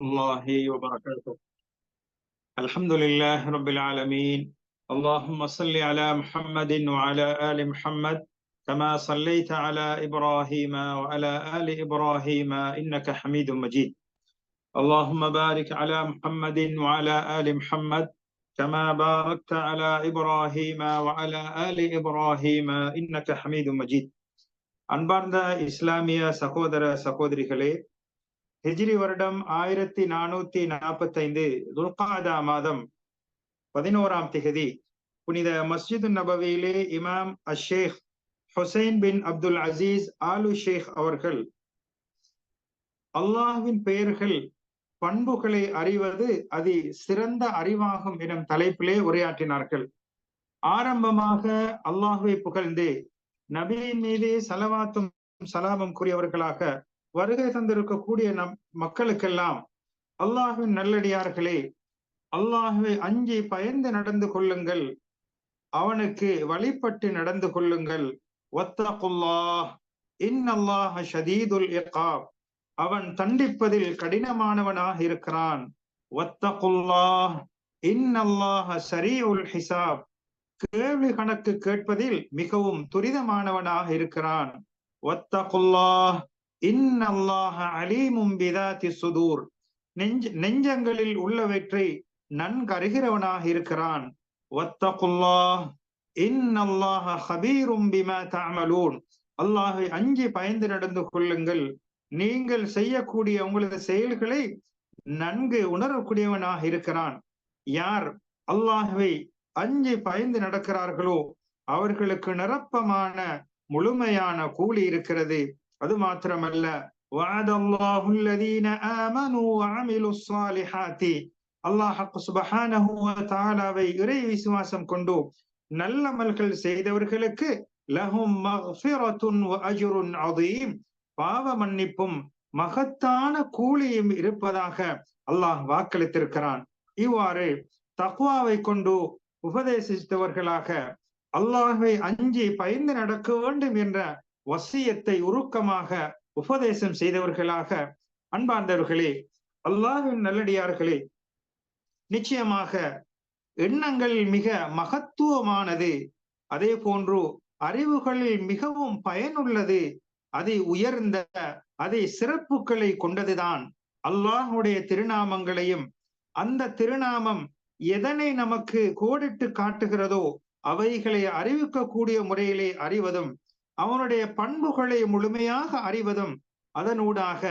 الله وبركاته الحمد لله رب العالمين اللهم صل على محمد وعلى آل محمد كما صليت على إبراهيم وعلى آل إبراهيم إنك حميد مجيد اللهم بارك على محمد وعلى آل محمد كما باركت على إبراهيم وعلى آل إبراهيم إنك حميد مجيد அன்பார்ந்த இஸ்லாமிய சகோதர சகோதரிகளே ஹிஜ்ரி வருடம் ஆயிரத்தி நானூத்தி நாற்பத்தைந்து துல்காதா மாதம் பதினோராம் திகதி புனித மஸ்ஜித் நபவியிலே இமாம் அஷேக் Hussain bin Abdul Aziz Al Sheikh அவர்கள் அல்லாஹ்வின் பெயர்கள் பண்புகளை அறிவது அது சிறந்த அறிவாகும் எனும் தலைப்பிலே உரையாற்றினார்கள். ஆரம்பமாக அல்லாஹுவை புகழ்ந்து நபியின் மீதே சலவாத்தும் சலாபம் கூறியவர்களாக வருகை தந்திருக்கக்கூடிய நம் மக்களுக்கெல்லாம் அல்லாஹுவின் நல்லடியார்களே அல்லாஹுவை அஞ்சி பயந்து நடந்து கொள்ளுங்கள். அவனுக்கு வழிபட்டு நடந்து கொள்ளுங்கள். ஒத்தகுல்லாஹ் இன் அல்லாஹ் ஷதீதுல் இகாப். அவன் தண்டிப்பதில் கடினமானவனாக இருக்கிறான். ஒத்தகுல்லாஹ் இன் அல்லாஹ் சரீஉல் ஹிசாப். கேள்வி கணக்கு கேட்பதில் மிகவும் துரிதமானவனாக இருக்கிறான். ஒத்தகுல்லாஹ் சுதூர். நெஞ்ச நெஞ்சங்களில் உள்ளவற்றை நன்கருகிறவனாக இருக்கிறான். அல்லாஹை அஞ்சி பயந்து நடந்து கொள்ளுங்கள். நீங்கள் செய்யக்கூடிய உங்களது செயல்களை நன்கு உணரக்கூடியவனாக இருக்கிறான். யார் அல்லாஹுவை அஞ்சி பயந்து நடக்கிறார்களோ அவர்களுக்கு நிரப்பமான முழுமையான கூலி இருக்கிறது. அது மாத்திரமல்ல. இறை விசுவாசம் கொண்டு நல்லமல்கள் செய்தவர்களுக்கு லஹும் அஜுருன் அதீம் பாவ மன்னிப்பும் மகத்தான கூலியும் இருப்பதாக அல்லாஹ் வாக்களித்திருக்கிறான் இவ்வாறு தக்வாவை கொண்டு உபதேசித்தவர்களாக அல்லாஹை அஞ்சி பயந்து நடக்க வேண்டும் என்ற வசியத்தை உருக்கமாக உபதேசம் செய்தவர்களாக அன்பார்ந்தவர்களே அல்லாஹின் நல்லடியார்களே நிச்சயமாக எண்ணங்கள் மிக மகத்துவமானது அதே போன்று அறிவுகளில் மிகவும் பயனுள்ளது அதை உயர்ந்த அதை சிறப்புகளை கொண்டதுதான் அல்லாஹுடைய திருநாமங்களையும் அந்த திருநாமம் எதனை நமக்கு கோடிட்டு காட்டுகிறதோ அவைகளை அறிவிக்கக்கூடிய முறையிலே அறிவதும் அவனுடைய பண்புகளை முழுமையாக அறிவதும் அதனூடாக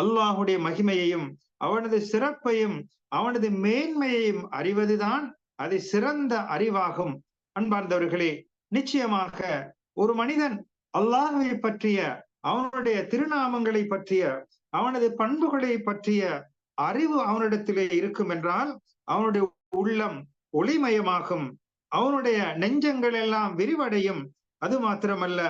அல்லாஹுடைய மகிமையையும் அவனது சிறப்பையும் அவனது மேன்மையையும் அறிவதுதான் அது சிறந்த அறிவாகும். அன்பார்ந்தவர்களே நிச்சயமாக ஒரு மனிதன் அல்லாஹுவை பற்றிய அவனுடைய திருநாமங்களை பற்றிய அவனது பண்புகளை பற்றிய அறிவு அவனிடத்திலே இருக்கும் என்றால் அவனுடைய உள்ளம் ஒளிமயமாகும். அவனுடைய நெஞ்சங்கள் எல்லாம் விரிவடையும். அது மாத்திரமல்ல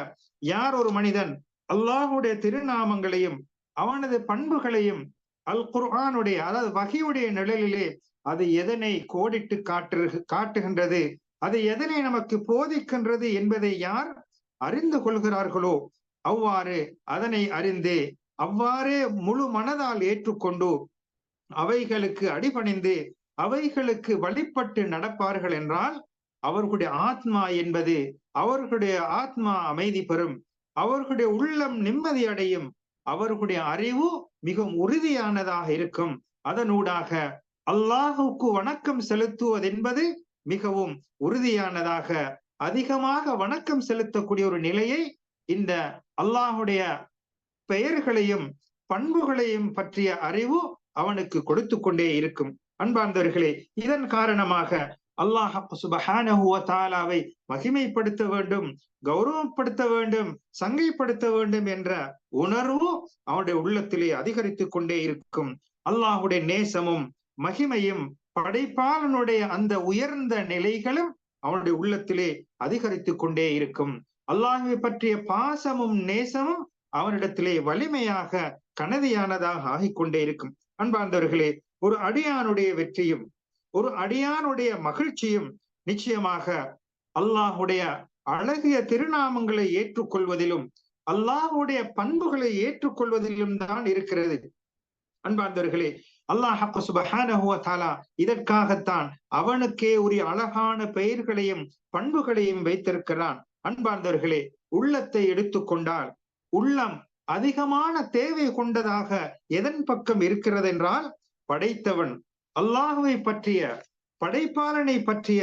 யார் ஒரு மனிதன் அல்லாஹுடைய திருநாமங்களையும் அவனது பண்புகளையும் அல் குர்ஆனுடைய அதாவது வகையுடைய நிழலிலே அது எதனை கோடிட்டு காட்டு காட்டுகின்றது அது எதனை நமக்கு போதிக்கின்றது என்பதை யார் அறிந்து கொள்கிறார்களோ அவ்வாறு அதனை அறிந்து அவ்வாறே முழு மனதால் ஏற்றுக்கொண்டு அவைகளுக்கு அடிபணிந்து அவைகளுக்கு வழிபட்டு நடப்பார்கள் என்றால் அவர்களுடைய ஆத்மா என்பது அவர்களுடைய ஆத்மா அமைதி பெறும். அவர்களுடைய உள்ளம் நிம்மதி அடையும். அவர்களுடைய அறிவு மிகவும் உறுதியானதாக இருக்கும். அதனூடாக அல்லாஹுக்கு வணக்கம் செலுத்துவது என்பது மிகவும் உறுதியானதாக அதிகமாக வணக்கம் செலுத்தக்கூடிய ஒரு நிலையை இந்த அல்லாஹுடைய பெயர்களையும் பண்புகளையும் பற்றிய அறிவு அவனுக்கு கொடுத்து கொண்டே இருக்கும். அன்பார்ந்தவர்களே இதன் காரணமாக அல்லாஹ் சுபஹானஹுவ மகிமைப்படுத்த வேண்டும் கௌரவப்படுத்த வேண்டும் சங்கைப்படுத்த வேண்டும் என்ற உணர்வு அவனுடைய உள்ளத்திலே அதிகரித்து கொண்டே இருக்கும். அல்லாஹுடைய நேசமும் மகிமையும் படைப்பாளனுடைய அந்த உயர்ந்த நிலைகளும் அவனுடைய உள்ளத்திலே அதிகரித்து கொண்டே இருக்கும். அல்லாஹுவை பற்றிய பாசமும் நேசமும் அவனிடத்திலே வலிமையாக கனதியானதாக ஆகிக்கொண்டே இருக்கும். அன்பார்ந்தவர்களே ஒரு அடியானுடைய வெற்றியும் ஒரு அடியானுடைய மகிழ்ச்சியும் நிச்சயமாக அல்லாஹுடைய அழகிய திருநாமங்களை ஏற்றுக்கொள்வதிலும் அல்லாஹுடைய பண்புகளை ஏற்றுக்கொள்வதிலும் தான் இருக்கிறது. அன்பார்ந்தவர்களே அல்லாஹ் சுபஹானஹுவ தாலா இதற்காகத்தான் அவனுக்கே உரிய அழகான பெயர்களையும் பண்புகளையும் வைத்திருக்கிறான். அன்பார்ந்தவர்களே உள்ளத்தை எடுத்துக்கொண்டால் உள்ளம் அதிகமான தேவை கொண்டதாக எதன் பக்கம் இருக்கிறது என்றால் படைத்தவன் அல்லாஹுவை பற்றிய படைப்பாளனை பற்றிய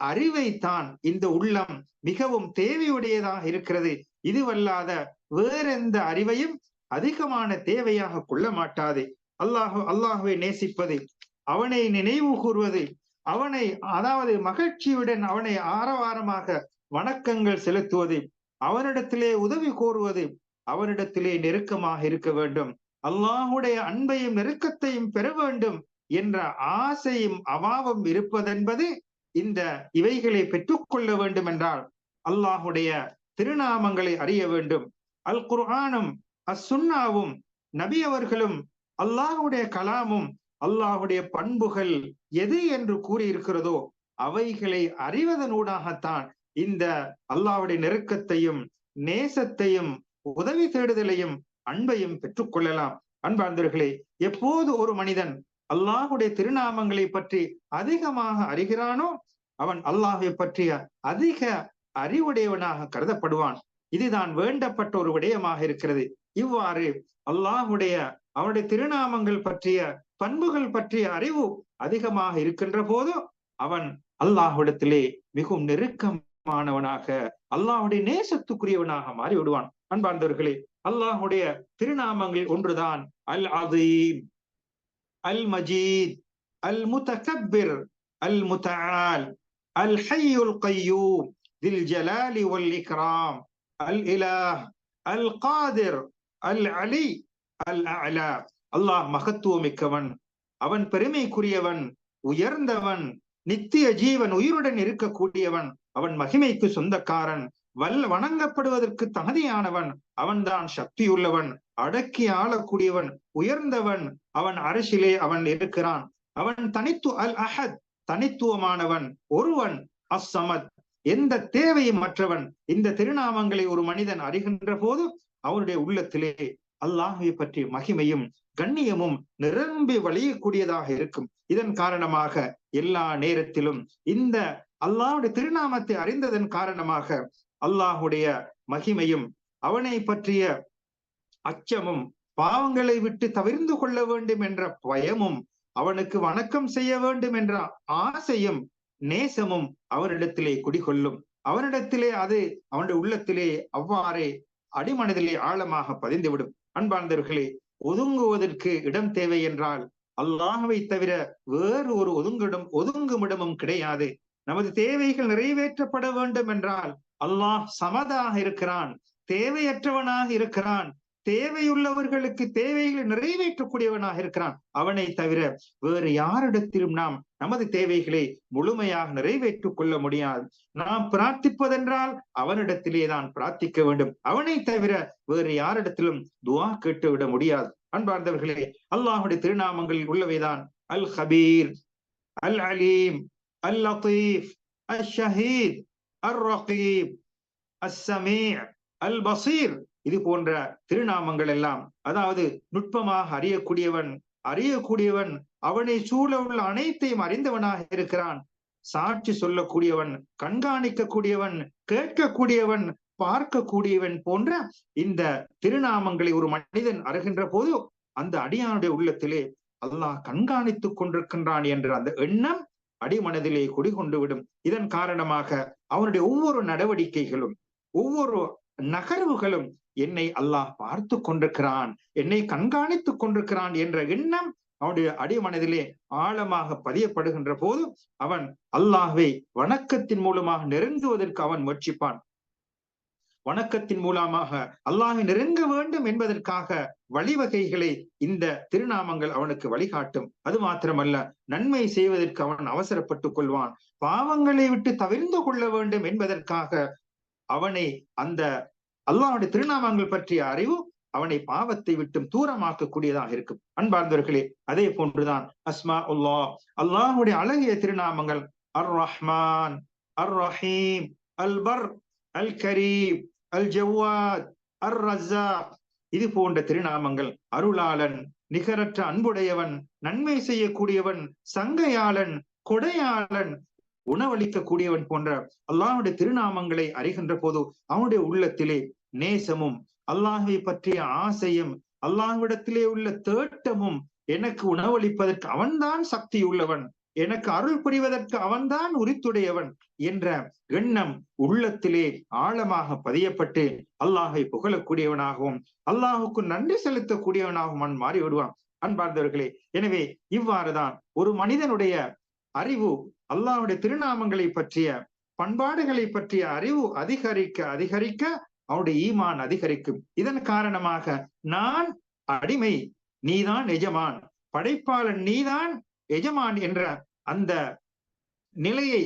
அறிவை தான் இந்த உள்ளம் மிகவும் தேவையுடையதாக இருக்கிறது. இதுவல்லாத வேறெந்த அறிவையும் அதிகமான தேவையாக கொள்ள மாட்டாது. அல்லாஹு அல்லாஹுவை நேசிப்பது அவனை நினைவு கூறுவது அவனை அதாவது மகிழ்ச்சியுடன் அவனை ஆரவாரமாக வணக்கங்கள் செலுத்துவது அவனிடத்திலே உதவி கோருவது அவனிடத்திலே நெருக்கமாக இருக்க வேண்டும். அல்லாஹுடைய அன்பையும் நெருக்கத்தையும் பெற வேண்டும். என்ற ஆசையும் அவாவும் இருப்பதென்பது இந்த இவைகளை பெற்றுக்கொள்ள வேண்டும் என்றால் அல்லாஹுடைய திருநாமங்களை அறிய வேண்டும். அல் குர்ஆனும் அசுன்னாவும் நபி அவர்களும் அல்லாஹுடைய கலாமும் அல்லாஹுடைய பண்புகள் எது என்று கூறியிருக்கிறதோ அவைகளை அறிவதனூடாகத்தான் இந்த அல்லாஹுடைய நெருக்கத்தையும் நேசத்தையும் உதவி தேடுதலையும் அன்பையும் பெற்றுக்கொள்ளலாம். அன்பார்ந்தவர்களே எப்போது ஒரு மனிதன் அல்லாஹுடைய திருநாமங்களை பற்றி அதிகமாக அறிகிறானோ அவன் அல்லாஹை பற்றிய அதிக அறிவுடையவனாக கருதப்படுவான். இதுதான் வேண்டப்பட்ட ஒரு விடயமாக இருக்கிறது. இவ்வாறு அல்லாஹுடைய அவனுடைய திருநாமங்கள் பற்றிய பண்புகள் பற்றிய அறிவு அதிகமாக இருக்கின்ற போது அவன் அல்லாஹுடத்திலே மிகவும் நெருக்கமானவனாக அல்லாஹுடைய நேசத்துக்குரியவனாக மாறி விடுவான் அன்பார்ந்தவர்களே அல்லாஹுடைய திருநாமங்கள் ஒன்றுதான் அல் அதீம் அல் மஜீத் அல் முத்தகப்பிர் அல் முத்தால் அல் ஹையுல் கையூம் தில் ஜலாலி வல் இக்ராம் அல் இலாஹ் அல் காதிர் அல் அலி அல் அலா அல்லாஹ் மகத்துவமிக்கவன் அவன் பெருமைக்குரியவன் உயர்ந்தவன் நித்திய ஜீவன் உயிருடன் இருக்கக்கூடியவன் அவன் மகிமைக்கு சொந்தக்காரன். வல் வணங்கப்படுவதற்கு தகுதியானவன் அவன்தான் சக்தியுள்ளவன் அடக்கி ஆளக்கூடியவன் உயர்ந்தவன் அவன் அரசிலே அவன் இருக்கிறான். அவன் தனித்து அல் அஹத் தனித்துவமானவன் ஒருவன் அஸ்ஸமத் எந்த தேவையும் மற்றவன் இந்த திருநாமங்களை ஒரு மனிதன் அறிகின்ற போது அவனுடைய உள்ளத்திலே அல்லாஹை பற்றிய மகிமையும் கண்ணியமும் நிரம்பி வழியக்கூடியதாக இருக்கும். இதன் காரணமாக எல்லா நேரத்திலும் இந்த அல்லாவுடைய திருநாமத்தை அறிந்ததன் காரணமாக அல்லாஹுடைய மகிமையும் அவனை பற்றிய அச்சமும் பாவங்களை விட்டு தவிர்ந்து கொள்ள வேண்டும் என்ற பயமும் அவனுக்கு வணக்கம் செய்ய வேண்டும் என்ற ஆசையும் நேசமும் அவனிடத்திலே குடிகொள்ளும். அவனிடத்திலே அது அவனுடைய உள்ளத்திலே அவ்வாறே அடிமனதிலே ஆழமாக பதிந்துவிடும். அன்பார்ந்தவர்களே ஒதுங்குவதற்கு இடம் தேவை என்றால் அல்லாஹவை தவிர வேறு ஒரு ஒதுங்கிடம் ஒதுங்குமிடமும் கிடையாது. நமது தேவைகள் நிறைவேற்றப்பட வேண்டும் என்றால் அல்லாஹ் சமதாக இருக்கிறான் தேவையற்றவனாக இருக்கிறான் தேவையுள்ளவர்களுக்கு தேவைகளை நிறைவேற்றக்கூடியவனாக இருக்கிறான். அவனை தவிர வேறு யாரிடத்திலும் நாம் நமது தேவைகளை முழுமையாக நிறைவேற்றிக் கொள்ள முடியாது. நாம் பிரார்த்திப்பதென்றால் அவனிடத்திலே தான் பிரார்த்திக்க வேண்டும். அவனை தவிர வேறு யாரிடத்திலும் துவா கேட்டு விட முடியாது. அன்பார்ந்தவர்களே அல்லாஹுடைய திருநாமங்களில் உள்ளவைதான். அல் ஹபீர் அல் அலீம் அல் லத்தீப் அல் ஷஹீத் அல் ரகீப் அல் பசீர் இது போன்ற திருநாமங்கள் எல்லாம். அதாவது நுட்பமாக அறியக்கூடியவன் அறியக்கூடியவன் அவனை சூழ உள்ள அனைத்தையும் அறிந்தவனாக இருக்கிறான். சாட்சி சொல்லக்கூடியவன் கண்காணிக்கக்கூடியவன் கேட்கக்கூடியவன் பார்க்கக்கூடியவன் போன்ற இந்த திருநாமங்களை ஒரு மனிதன் அருகின்ற போது அந்த அடியானுடைய உள்ளத்திலே அல்லாஹ் கண்காணித்துக் கொண்டிருக்கின்றான் என்ற அந்த எண்ணம் அடிமனதிலே குடிகொண்டு விடும் இதன் காரணமாக அவனுடைய ஒவ்வொரு நடவடிக்கைகளும் ஒவ்வொரு நகர்வுகளும் என்னை அல்லாஹ் பார்த்து கொண்டிருக்கிறான் என்னை கண்காணித்துக் கொண்டிருக்கிறான் என்ற எண்ணம் அவனுடைய அடிமனதிலே ஆழமாக பதியப்படுகின்ற போது அவன் அல்லாஹ்வை வணக்கத்தின் மூலமாக நெருங்குவதற்கு அவன் முயற்சிப்பான். வணக்கத்தின் மூலமாக அல்லாஹை நெருங்க வேண்டும் என்பதற்காக வழிவகைகளை இந்த திருநாமங்கள் அவனுக்கு வழிகாட்டும். அது மாத்திரமல்ல நன்மை செய்வதற்கு அவன் அவசரப்பட்டுக் கொள்வான். பாவங்களை விட்டு தவிர்ந்து கொள்ள வேண்டும் என்பதற்காக அவனை அந்த அல்லாஹுடைய திருநாமங்கள் பற்றிய அறிவு அவனை பாவத்தை விட்டும் தூரமாக்கக்கூடியதாக இருக்கும். அன்பார்ந்தவர்களே அதே போன்றுதான் அஸ்மா உல்லா அல்லாஹுடைய அழகிய திருநாமங்கள் அர் ரஹ்மான் அர் ரஹீம் அல் பர் அல் கரீப் அல் ஜவாத் அர் ரஜா இது போன்ற திருநாமங்கள். அருளாளன் நிகரற்ற அன்புடையவன் நன்மை செய்யக்கூடியவன் சங்கையாளன் கொடையாளன் உணவளிக்க கூடியவன் போன்ற அல்லாஹுடைய திருநாமங்களை அறிகின்ற போது அவனுடைய உள்ளத்திலே நேசமும் அல்லாஹுவை பற்றிய ஆசையும் அல்லாஹ்விடத்திலே உள்ள தேட்டமும் எனக்கு உணவளிப்பதற்கு அவன்தான் சக்தி உள்ளவன் எனக்கு அருள் புரிவதற்கு அவன்தான் உரித்துடையவன் என்ற எண்ணம் உள்ளத்திலே ஆழமாக பதியப்பட்டு அல்லாஹை புகழக்கூடியவனாகவும் அல்லாஹுக்கு நன்றி செலுத்தக்கூடியவனாகவும் அவன் மாறி விடுவான் அன்பார்ந்தவர்களே எனவே இவ்வாறுதான் ஒரு மனிதனுடைய அறிவு அல்லாஹுடைய திருநாமங்களை பற்றிய பண்பாடுகளை பற்றிய அறிவு அதிகரிக்க அதிகரிக்க அவனுடைய ஈமான் அதிகரிக்கும். இதன் காரணமாக நான் அடிமை நீதான் எஜமான் படைப்பாளன் நீதான் எஜமான் என்ற அந்த நிலையை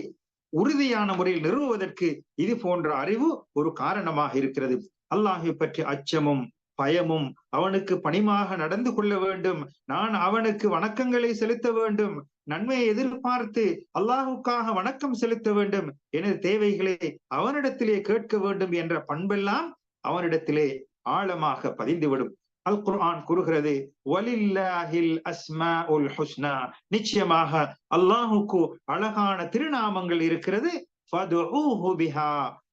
உறுதியான முறையில் நிறுவுவதற்கு இது போன்ற அறிவு ஒரு காரணமாக இருக்கிறது. அல்லாஹை பற்றி அச்சமும் பயமும் அவனுக்கு பணிமாக நடந்து கொள்ள வேண்டும். நான் அவனுக்கு வணக்கங்களை செலுத்த வேண்டும். நன்மையை எதிர்பார்த்து அல்லாஹுக்காக வணக்கம் செலுத்த வேண்டும் எனது தேவைகளை அவனிடத்திலே கேட்க வேண்டும் என்ற பண்பெல்லாம் அவனிடத்திலே ஆழமாக பதிந்துவிடும். அல் குர்ஆன் கூறுகிறது வலில்லாஹில் அஸ்மா உல் ஹுஸ்னா. நிச்சயமாக அல்லாஹுக்கு அழகான திருநாமங்கள் இருக்கிறது.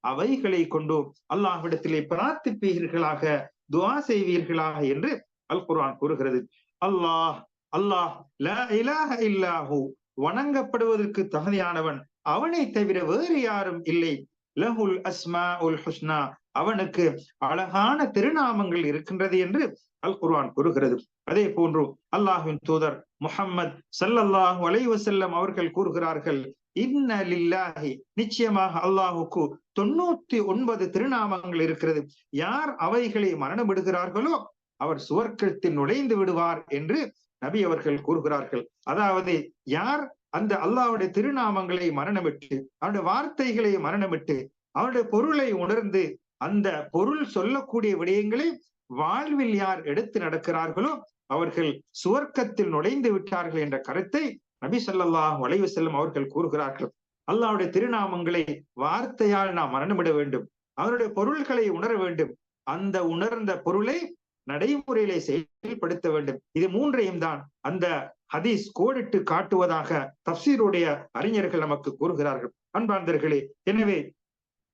அவைகளை கொண்டு அல்லாஹ்விடத்திலே பிரார்த்திப்பீர்களாக துவா செய்வீர்களாக என்று அல் குர்ஆன் கூறுகிறது. அல்லாஹ் அல்லாஹ் இலாஹ இல்லாஹு. வணங்கப்படுவதற்கு தகுதியானவன் அவனை தவிர வேறு யாரும் இல்லை. லஹுல் அஸ்மா உல் ஹுஸ்னா. அவனுக்கு அழகான திருநாமங்கள் இருக்கின்றது என்று அல் குர்வான் கூறுகிறது. அதே போன்று அல்லாஹின் தூதர் முஹம்மது சல்லல்லாஹு அலைவசல்லம் அவர்கள் கூறுகிறார்கள் இன்ன லில்லாஹி. நிச்சயமாக அல்லாஹுக்கு தொண்ணூத்தி ஒன்பது திருநாமங்கள் இருக்கிறது. யார் அவைகளை மரணமிடுகிறார்களோ அவர் சுவர்க்கத்தில் நுழைந்து விடுவார் என்று நபி அவர்கள் கூறுகிறார்கள். அதாவது யார் அந்த அல்லாவுடைய திருநாமங்களை மரணமிட்டு அவருடைய வார்த்தைகளை மரணமிட்டு அவருடைய பொருளை உணர்ந்து அந்த பொருள் சொல்லக்கூடிய விடயங்களை வாழ்வில் யார் எடுத்து நடக்கிறார்களோ அவர்கள் சுவர்க்கத்தில் நுழைந்து விட்டார்கள் என்ற கருத்தை நபி சொல்லாஹ் வளைவு செல்லும் அவர்கள் கூறுகிறார்கள். அல்லாவுடைய திருநாமங்களை வார்த்தையால் நாம் மரணமிட வேண்டும். அவருடைய பொருள்களை உணர வேண்டும். அந்த உணர்ந்த பொருளை நடைமுறையிலே செயல்படுத்த வேண்டும். இது மூன்றையும் தான் அந்த ஹதீஸ் கோடிட்டு காட்டுவதாக தப்சீருடைய அறிஞர்கள் நமக்கு கூறுகிறார்கள். அன்பார்ந்தர்களே எனவே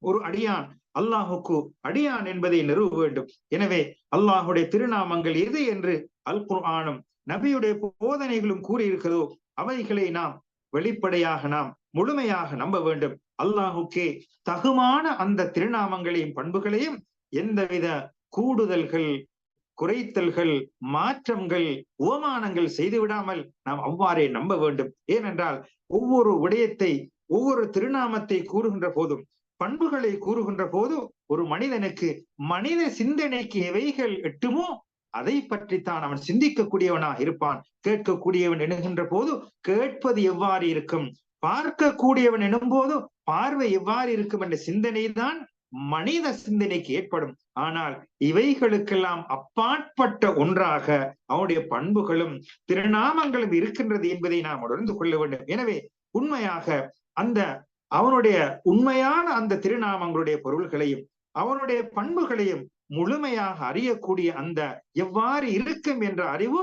ஒரு அடியான் அல்லாஹுக்கு அடியான் என்பதை நிறுவ வேண்டும். எனவே அல்லாஹுடைய திருநாமங்கள் எது என்று அல் குர்ஆனும் நபியுடைய போதனைகளும் கூறியிருக்கிறதோ அவைகளை நாம் வெளிப்படையாக நாம் முழுமையாக நம்ப வேண்டும். அல்லாஹுக்கே தகுமான அந்த திருநாமங்களையும் பண்புகளையும் எந்தவித கூடுதல்கள் குறைத்தல்கள் மாற்றங்கள் உவமானங்கள் செய்து விடாமல் நாம் அவ்வாறே நம்ப வேண்டும். ஏனென்றால் ஒவ்வொரு விடயத்தை ஒவ்வொரு திருநாமத்தை கூறுகின்ற போதும் பண்புகளை கூறுகின்ற போது ஒரு மனிதனுக்கு மனித சிந்தனைக்கு எவைகள் எட்டுமோ அதை பற்றித்தான் அவன் சிந்திக்கக்கூடியவனாக இருப்பான். கேட்கக்கூடியவன் எண்ணுகின்ற போது கேட்பது எவ்வாறு இருக்கும்? பார்க்கக்கூடியவன் எனும் பார்வை எவ்வாறு இருக்கும் என்ற சிந்தனை தான் மனித சிந்தனைக்கு ஏற்படும். ஆனால் இவைகளுக்கெல்லாம் அப்பாற்பட்ட ஒன்றாக அவனுடைய பண்புகளும் திருநாமங்களும் இருக்கின்றது என்பதை நாம் உணர்ந்து கொள்ள வேண்டும். எனவே உண்மையாக அந்த அவனுடைய உண்மையான அந்த திருநாமங்களுடைய பொருள்களையும் அவனுடைய பண்புகளையும் முழுமையாக அறியக்கூடிய அந்த எவ்வாறு இருக்கும் என்ற அறிவு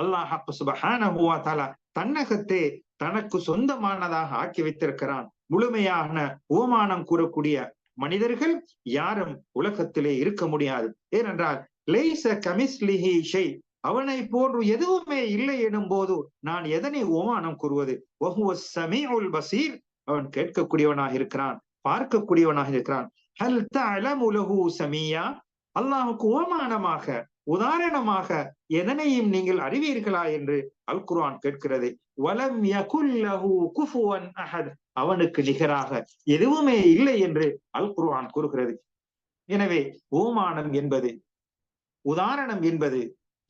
அல்லாஹ் சுபஹானஹுவா தாலா தன்னகத்தே தனக்கு சொந்தமானதாக ஆக்கி வைத்திருக்கிறான். முழுமையான ஓமானம் கூறக்கூடிய மனிதர்கள் யாரும் உலகத்திலே இருக்க முடியாது. ஏனென்றால் லேச கமிஸ்லிஹி ஷெய் அவனை போன்று எதுவுமே இல்லை எனும் போது நான் எதனை ஓமானம் கூறுவது? பசீர் அவன் கேட்கக்கூடியவனாக இருக்கிறான் பார்க்கக்கூடியவனாக இருக்கிறான். ஹல் தஅலமு சமியா? அல்லாஹுக்கு ஓமானமாக உதாரணமாக எதனையும் நீங்கள் அறிவீர்களா என்று அல் குர்ஆன் கேட்கிறது. வலம் யகுல்லஹு குஃபுவன் அஹத். அவனுக்கு நிகராக எதுவுமே இல்லை என்று அல் குர்ஆன் கூறுகிறது. எனவே ஓமானம் என்பது உதாரணம் என்பது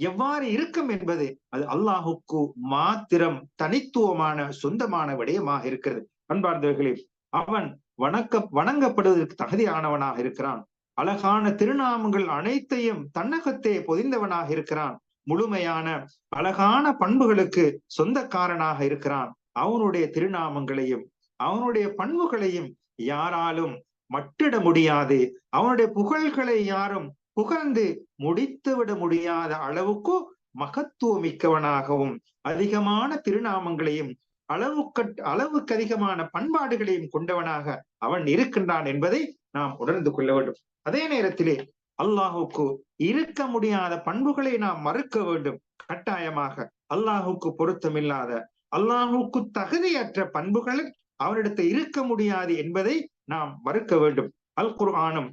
எவ்வாறு இருக்கும் என்பது அது அல்லாஹுக்கு மாத்திரம் தனித்துவமான சொந்தமான விடயமாக இருக்கிறது. அன்பார்ந்தவர்களே அவன் வணக்க வணங்கப்படுவதற்கு தகுதியானவனாக இருக்கிறான். அழகான திருநாமங்கள் அனைத்தையும் தன்னகத்தே பொதிந்தவனாக இருக்கிறான். முழுமையான அழகான பண்புகளுக்கு சொந்தக்காரனாக இருக்கிறான். அவனுடைய திருநாமங்களையும் அவனுடைய பண்புகளையும் யாராலும் மட்டிட முடியாது. அவனுடைய புகழ்களை யாரும் புகழ்ந்து முடித்துவிட முடியாத அளவுக்கு மகத்துவமிக்கவனாகவும் அதிகமான திருநாமங்களையும் அளவுக்கு அளவுக்கு அதிகமான பண்பாடுகளையும் கொண்டவனாக அவன் இருக்கின்றான் என்பதை நாம் உணர்ந்து கொள்ள வேண்டும். அதே நேரத்திலே அல்லாஹுக்கு இருக்க முடியாத பண்புகளை நாம் மறுக்க வேண்டும். கட்டாயமாக அல்லாஹுக்கு பொருத்தமில்லாத அல்லாஹுக்கு தகுதியற்ற பண்புகள் அவனிடத்தை இருக்க முடியாது என்பதை நாம் மறுக்க வேண்டும். அல் குர்ஆனும்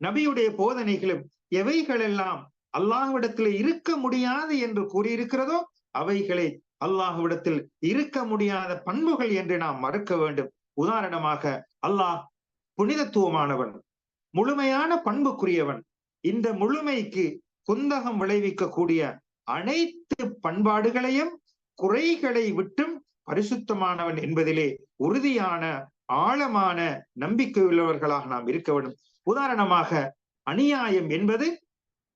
நபியுடைய போதனைகளும் எவைகளெல்லாம் அல்லாஹ்விடத்திலே இருக்க முடியாது என்று கூறியிருக்கிறதோ அவைகளை அல்லாஹுவிடத்தில் இருக்க முடியாத பண்புகள் என்று நாம் மறுக்க வேண்டும். உதாரணமாக அல்லாஹ் புனிதத்துவமானவன் முழுமையான பண்புக்குரியவன். இந்த முழுமைக்கு குந்தகம் விளைவிக்கக்கூடிய அனைத்து பண்பாடுகளையும் குறைகளை விட்டும் பரிசுத்தமானவன் என்பதிலே உறுதியான ஆழமான நம்பிக்கை உள்ளவர்களாக நாம் இருக்க வேண்டும். உதாரணமாக அநியாயம் என்பது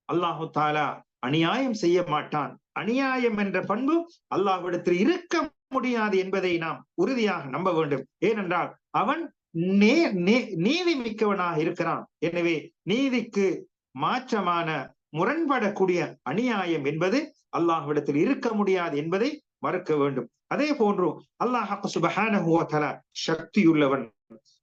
அல்லாஹு தாலா அநியாயம் செய்ய மாட்டான். அநியாயம் என்ற பண்பு அல்லாஹ்விடத்தில் இருக்க முடியாது என்பதை நாம் உறுதியாக நம்ப வேண்டும். ஏனென்றால் அவன் நே நீதி மிக்கவனாக இருக்கிறான். எனவே நீதிக்கு மாற்றமான முரண்படக்கூடிய அநியாயம் என்பது அல்லாஹ்விடத்தில் இருக்க முடியாது என்பதை மறுக்க வேண்டும். அதே போன்று அல்லாஹ் சுபஹான சக்தியுள்ளவன்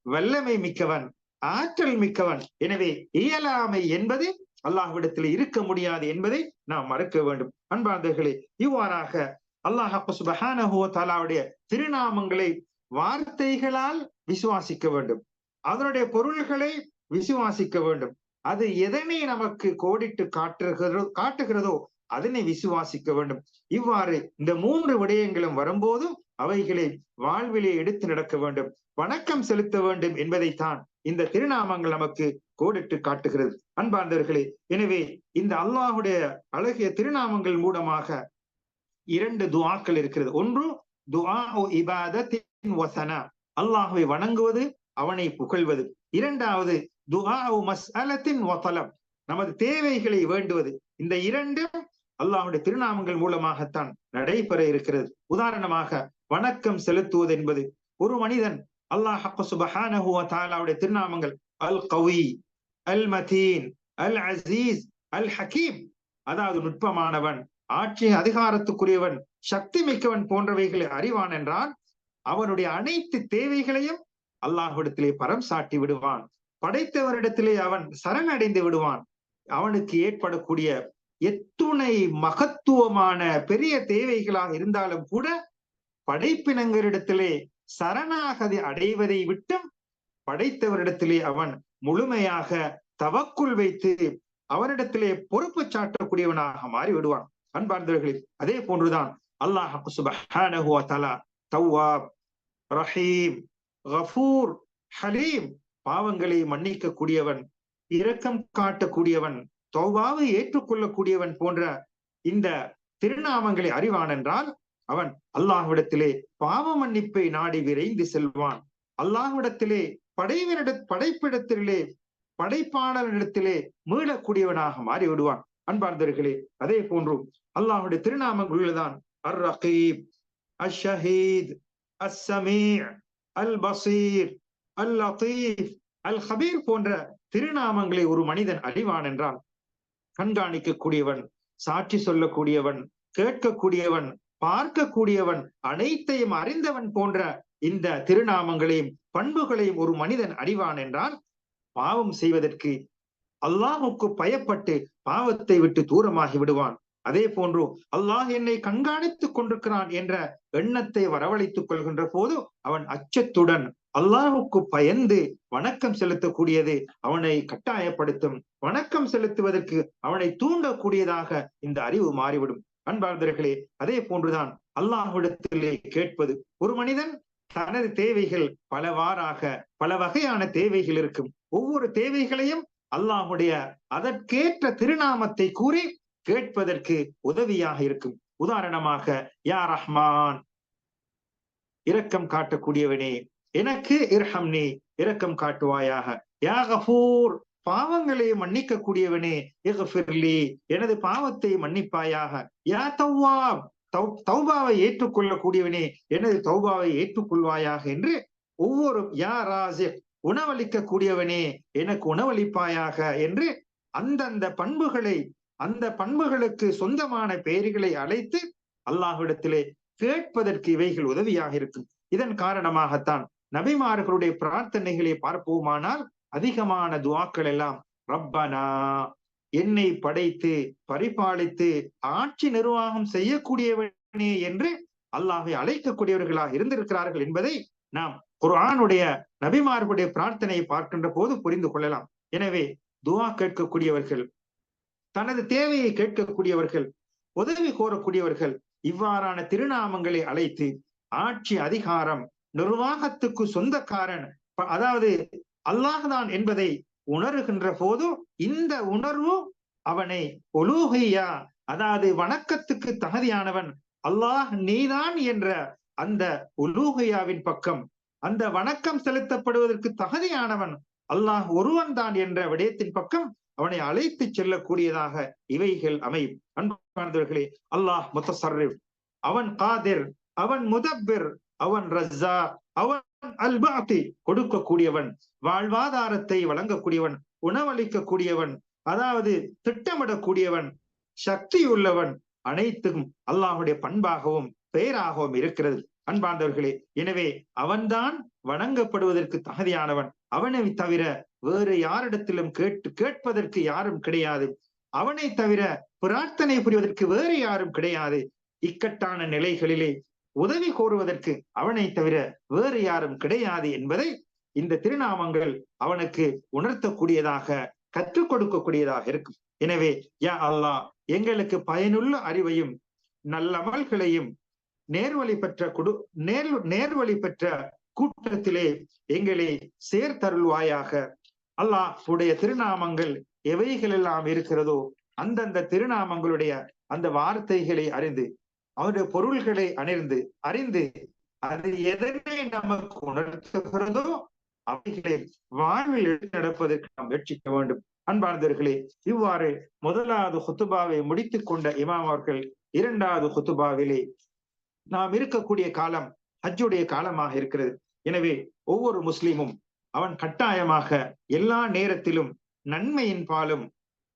வல்லமை மிக்கவன் ஆற்றல் மிக்கவன். எனவே இயலாமை என்பது அல்லாஹ்விடத்தில் இருக்க முடியாது என்பதை நாம் மறுக்க வேண்டும். அன்பார்ந்தர்களே இவ்வாறாக அல்லாஹ் தாலாவுடைய திருநாமங்களை வார்த்தைகளால் விசுவாசிக்க வேண்டும். அதனுடைய பொருள்களை விசுவாசிக்க வேண்டும். அது எதனை நமக்கு கோடிட்டு காட்டுகிறதோ காட்டுகிறதோ அதனை விசுவாசிக்க வேண்டும். இவ்வாறு இந்த மூன்று விடயங்களும் வரும்போதும் அவைகளை வாழ்விலே எடுத்து நடக்க வேண்டும். வணக்கம் செலுத்த வேண்டும் என்பதைத்தான் இந்த திருநாமங்கள் நமக்கு கோடிட்டு காட்டுகிறது. அன்பார்ந்தவர்களே எனவே இந்த அல்லாஹுடைய அழகிய திருநாமங்கள் மூலமாக இரண்டு துவாக்கள் இருக்கிறது. ஒன்று துஆ இபாதத்தின் வசனா. அல்லாஹுவை வணங்குவது அவனை புகழ்வது. இரண்டாவது துஆ மஸ்அலத்தின் வசலம் நமது தேவைகளை வேண்டுவது. இந்த இரண்டும் அல்லாஹுடைய திருநாமங்கள் மூலமாகத்தான் நடைபெற இருக்கிறது. உதாரணமாக வணக்கம் செலுத்துவது என்பது. ஒரு மனிதன் அல்லாஹ் சுபஹானஹு தாலாவுடைய திருநாமங்கள் அல் கவி அல் மதீன் அல் அசீஸ் அல் ஹக்கீம் அதாவது நுட்பமானவன் ஆட்சி அதிகாரத்துக்குரியவன் சக்தி மிக்கவன் போன்றவைகளை அறிவான் என்றான். அவனுடைய அனைத்து தேவைகளையும் அல்லாஹ்விடத்திலே பரம் சாட்டி விடுவான். படைத்தவரிடத்திலே அவன் சரணடைந்து விடுவான். அவனுக்கு ஏற்படக்கூடிய எத்துணை மகத்துவமான பெரிய தேவைகளாக இருந்தாலும் கூட படைப்பினங்களிடத்திலே சரணாகதி அடைவதை விட்டும் படைத்தவரிடத்திலே அவன் முழுமையாக தவக்குள் வைத்து அவனிடத்திலே பொறுப்பு சாட்டக்கூடியவனாக மாறி விடுவான். அன்பார்ந்தவர்களே அதே போன்றுதான் அல்லாஹ் சுபஹானஹு தலா தவ்வாப் ரஹீம் கஃபூர் ஹலீம் பாவங்களை மன்னிக்க கூடியவன் இரக்கம் காட்டக்கூடியவன் தௌபாவை ஏற்றுக்கொள்ளக்கூடியவன் போன்ற இந்த திருநாமங்களை அறிவான் என்றால் அவன் அல்லாஹ்விடத்திலே பாவ மன்னிப்பை நாடி விரைந்து செல்வான். அல்லாஹ்விடத்திலே படைவரிட படைப்பிடத்திலே படைப்பாளரிடத்திலே மீளக்கூடியவனாக மாறி விடுவான் அன்பார்ந்தர்களே அதே போன்று அல்லாஹுடைய திருநாமங்களில்தான் அர் ரகீப் அல் ஷஹீத் அஸ் சமீ அல் பசீர் அல் லத்தீப் அல் ஹபீர் போன்ற திருநாமங்களை ஒரு மனிதன் அறிவான் என்றால் கண்காணிக்கக்கூடியவன் சாட்சி சொல்லக்கூடியவன் கேட்கக்கூடியவன் பார்க்கக்கூடியவன் அனைத்தையும் அறிந்தவன் போன்ற இந்த திருநாமங்களையும் பண்புகளையும் ஒரு மனிதன் அறிவான் என்றால் பாவம் செய்வதற்கு அல்லாஹுக்கு பயப்பட்டு பாவத்தை விட்டு தூரமாகி விடுவான். அதே போன்று அல்லாஹ் என்னை கண்காணித்துக் கொண்டிருக்கிறான் என்ற எண்ணத்தை வரவழைத்துக் கொள்கின்ற போது அவன் அச்சத்துடன் அல்லாஹுக்கு பயந்து வணக்கம் செலுத்தக்கூடியது அவனை கட்டாயப்படுத்தும். வணக்கம் செலுத்துவதற்கு அவனை தூண்டக்கூடியதாக இந்த அறிவு மாறிவிடும். அன்பார்ந்தர்களே அதே போன்றுதான் அல்லாஹ்விடத்திலே கேட்பது. ஒரு மனிதன் தனது தேவைகள் பலவாறாக பல வகையான தேவைகள் இருக்கும். ஒவ்வொரு தேவைகளையும் அல்லாஹுடைய அதற்கேற்ற திருநாமத்தை கூறி கேட்பதற்கு உதவியாக இருக்கும். உதாரணமாக யா ரஹ்மான் இரக்கம் காட்டக்கூடியவனே எனக்கு இரஹம் நீ இரக்கம் காட்டுவாயாக. யா கஃபூர் பாவங்களை மன்னிக்க கூடியவனே எனது பாவத்தை மன்னிப்பாயாக. யா தௌவாப் தௌபாவை ஏற்றுக்கொள்ளக்கூடியவனே எனது தௌபாவை ஏற்றுக்கொள்வாயாக என்று ஒவ்வொரு யா ராஜிக் உணவளிக்க கூடியவனே எனக்கு உணவளிப்பாயாக என்று அந்தந்த பண்புகளை அந்த பண்புகளுக்கு சொந்தமான பெயர்களை அழைத்து அல்லாஹ்விடத்திலே கேட்பதற்கு இவைகள் உதவியாக இருக்கும். இதன் காரணமாகத்தான் நபிமார்களுடைய பிரார்த்தனைகளை பார்ப்போமானால் அதிகமான துவாக்கள் எல்லாம் ரப்பனா என்னை படைத்து பரிபாலித்து ஆட்சி நிர்வாகம் செய்யக்கூடியவனே என்று அல்லாஹை அழைக்கக்கூடியவர்களாக இருந்திருக்கிறார்கள் என்பதை நாம் குர்ஆனுடைய நபிமார்களுடைய பிரார்த்தனையை பார்க்கின்ற போது புரிந்து கொள்ளலாம். எனவே துவா கேட்கக்கூடியவர்கள் தனது தேவையை கேட்கக்கூடியவர்கள் உதவி கோரக்கூடியவர்கள் இவ்வாறான திருநாமங்களை அழைத்து ஆட்சி அதிகாரம் நிர்வாகத்துக்கு சொந்தக்காரன் அதாவது அல்லாஹ்தான் என்பதை உணர்கின்ற போது இந்த உணர்வு அவனை ஒலூகையா அதாவது வணக்கத்துக்கு தகுதியானவன் அல்லாஹ் நீதான் என்ற அந்த உலூகையாவின் பக்கம் அந்த வணக்கம் செலுத்தப்படுவதற்கு தகுதியானவன் அல்லாஹ் ஒருவன் தான் என்ற விடயத்தின் பக்கம் அவனை அழைத்து செல்லக்கூடியதாக இவைகள் அமையும். அன்பானவர்களே அல்லாஹ் முத்தசர்ரிப் அவன் காதிர் அவன் முதப்பிர் அவன் ரஸ்ஸா அவன் அல்பாத்தி கொடுக்கக்கூடியவன் வாழ்வாதாரத்தை வழங்கக்கூடியவன் உணவளிக்கக்கூடியவன் அதாவது திட்டமிடக்கூடியவன் சக்தி உள்ளவன் அனைத்தும் அல்லாஹுடைய பண்பாகவும் பெயராகவும் இருக்கிறது. அன்பார்ந்தவர்களே எனவே அவன்தான் வணங்கப்படுவதற்கு தகுதியானவன். அவனை தவிர வேறு யாரிடத்திலும் கேட்டு கேட்பதற்கு யாரும் கிடையாது. அவனை தவிர பிரார்த்தனை புரிவதற்கு வேறு யாரும் கிடையாது. இக்கட்டான நிலைகளிலே உதவி கோருவதற்கு அவனை தவிர வேறு யாரும் கிடையாது என்பதை இந்த திருநாமங்கள் அவனுக்கு உணர்த்தக்கூடியதாக கற்றுக் கொடுக்கக்கூடியதாக இருக்கும். எனவே யா அல்லாஹ் எங்களுக்கு பயனுள்ள அறிவையும் நல்லமல்களையும் நேர்வழி பெற்ற குடு நேர் நேர்வழி பெற்ற கூட்டத்திலே எங்களை சேர்த்தருள்வாயாக. அல்லாஹ் உடைய திருநாமங்கள் எவைகள் எல்லாம் இருக்கிறதோ அந்தந்த திருநாமங்களுடைய அந்த வார்த்தைகளை அறிந்து அவருடைய பொருள்களை அணிந்து அறிந்து அது எதனை நமக்கு உணர்த்துகிறதோ அவைகளை வாழ்வில் எடுத்து நடப்பதற்கு நாம் முயற்சிக்க வேண்டும். அன்பார்ந்தர்களே இவ்வாறு முதலாவது குத்துபாவை முடித்துக் கொண்ட இமாம் அவர்கள் இரண்டாவது குத்துபாவிலே நாம் இருக்கக்கூடிய காலம் ஹஜ்ஜுடைய காலமாக இருக்கிறது. எனவே ஒவ்வொரு முஸ்லிமும் அவன் கட்டாயமாக எல்லா நேரத்திலும் நன்மையின் பாலும்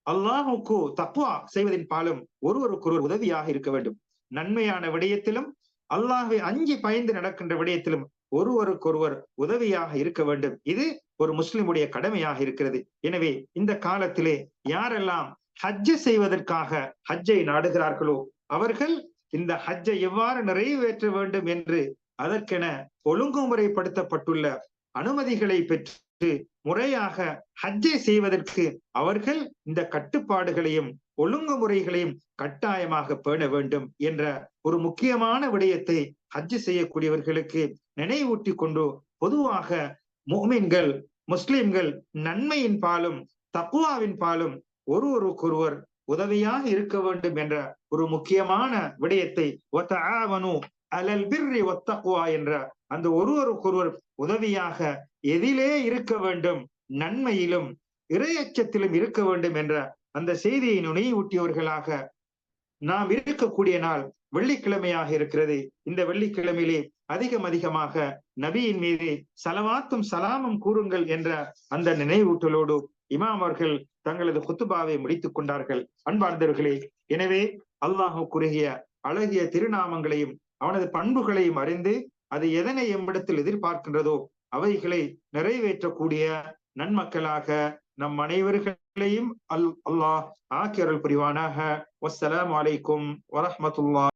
அல்லாஹுக்கு தப்புவா செய்வதின் பாலும் ஒருவருக்கொருவர் உதவியாக இருக்க வேண்டும். நன்மையான விடயத்திலும் அல்லாஹை அஞ்சி பயந்து நடக்கின்ற விடயத்திலும் ஒருவருக்கொருவர் உதவியாக இருக்க வேண்டும். இது ஒரு முஸ்லிமுடைய கடமையாக இருக்கிறது. எனவே இந்த காலத்திலே யாரெல்லாம் ஹஜ்ஜை செய்வதற்காக ஹஜ்ஜை நாடுகிறார்களோ அவர்கள் இந்த ஹஜ்ஜை எவ்வாறு நிறைவேற்ற வேண்டும் என்று அதற்கென ஒழுங்குமுறைப்படுத்தப்பட்டுள்ள அனுமதிகளை பெற்று முறையாக ஹஜ்ஜை செய்வதற்கு அவர்கள் இந்த கட்டுப்பாடுகளையும் ஒழுங்குமுறைகளையும் கட்டாயமாக பேண வேண்டும் என்ற ஒரு முக்கியமான விடயத்தை ஹஜ்ஜு செய்யக்கூடியவர்களுக்கு நினைவூட்டி கொண்டு பொதுவாக மோமின்கள் முஸ்லிம்கள் நன்மையின் பாலும் தக்குவாவின் பாலும் ஒருவருக்கொருவர் உதவியாக இருக்க வேண்டும் என்ற ஒரு முக்கியமான விடயத்தை அலல் பிர்ரி ஒத்தக்குவா என்ற அந்த ஒருவருக்கொருவர் உதவியாக எதிலே இருக்க வேண்டும் நன்மையிலும் இரையச்சத்திலும் இருக்க வேண்டும் என்ற அந்த செய்தியை நுணையூட்டியவர்களாக நாம் இருக்கக்கூடிய நாள் வெள்ளிக்கிழமையாக இருக்கிறது. இந்த வெள்ளிக்கிழமையிலே அதிகம் அதிகமாக நபியின் மீது சலவாத்தும் சலாமும் கூறுங்கள் என்ற அந்த நினைவூட்டலோடு இமாம் அவர்கள் தங்களது குத்துபாவை முடித்துக் கொண்டார்கள். அன்பார்ந்தவர்களே எனவே அல்லாஹு குறுகிய அழகிய திருநாமங்களையும் அவனது பண்புகளையும் அறிந்து அது எதனை எம்மிடத்தில் எதிர்பார்க்கின்றதோ அவைகளை நிறைவேற்றக்கூடிய நன்மக்களாக நம் அனைவர்களையும் அல் அல்லாஹ் ஆக்கியருள் புரிவானாக வசலாம் வலைக்கும் வரமத்துல்லா